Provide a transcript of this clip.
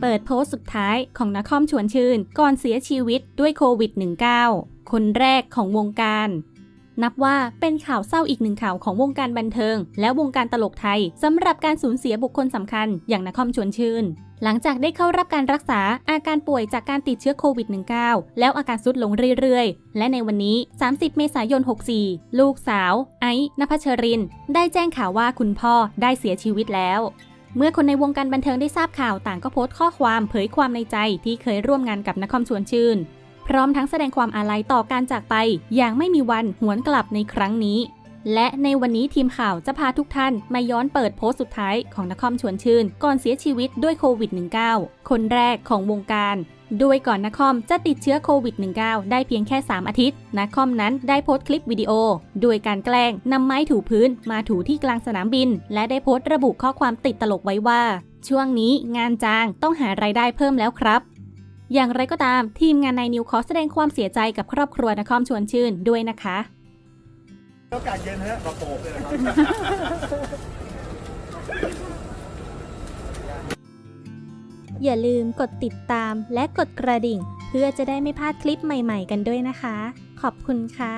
เปิดโพสต์สุดท้ายของนครชวนชื่น ก่อนเสียชีวิตด้วยโควิด -19 คนแรกของวงการ นับว่าเป็นข่าวเศร้าอีกหนึ่งข่าวของวงการบันเทิง และวงการตลกไทยสำหรับการสูญเสียบุคคลสำคัญ อย่างนครชวนชื่น หลังจากได้เข้ารับการรักษาอาการป่วยจากการติดเชื้อโควิด -19 แล้วอาการซุดลงเรื่อยๆ และในวันนี้ 30 เมษายน 64 ลูกสาว ไอซ์นภัชริน ได้แจ้งข่าวว่าคุณพ่อได้เสียชีวิตแล้วเมื่อคนในวงการบันเทิงได้ทราบข่าวต่างก็โพสต์ข้อความเผยความในใจที่เคยร่วมงานกับนครชวนชื่น พร้อมทั้งแสดงความอาลัยต่อการจากไปอย่างไม่มีวันหวนกลับในครั้งนี้ และในวันนี้ทีมข่าวจะพาทุกท่านมาย้อนเปิดโพสต์สุดท้ายของนครชวนชื่น ก่อนเสียชีวิตด้วยโควิด -19 คนแรกของวงการโดยก่อนนครจะติดเชื้อโควิด -19 ได้เพียงแค่ 3 อาทิตย์นครนั้นได้โพสต์คลิปวิดีโอ โดยการแกล้งนำไม้ถูพื้นมาถูที่กลางสนามบิน และได้โพสต์ระบุข้อความติดตลกไว้ว่า ช่วงนี้งานจางต้องหารายได้เพิ่มแล้วครับ อย่างไรก็ตาม ทีมงานนายนิวขอแสดงความเสียใจกับครอบครัวนครชวนชื่นด้วยนะคะอากาศเย็นฮะกระโปงเลยนะครับอย่าลืมกดติดตามและกดกระดิ่ง เพื่อจะได้ไม่พลาดคลิปใหม่ๆกันด้วยนะคะ ขอบคุณค่ะ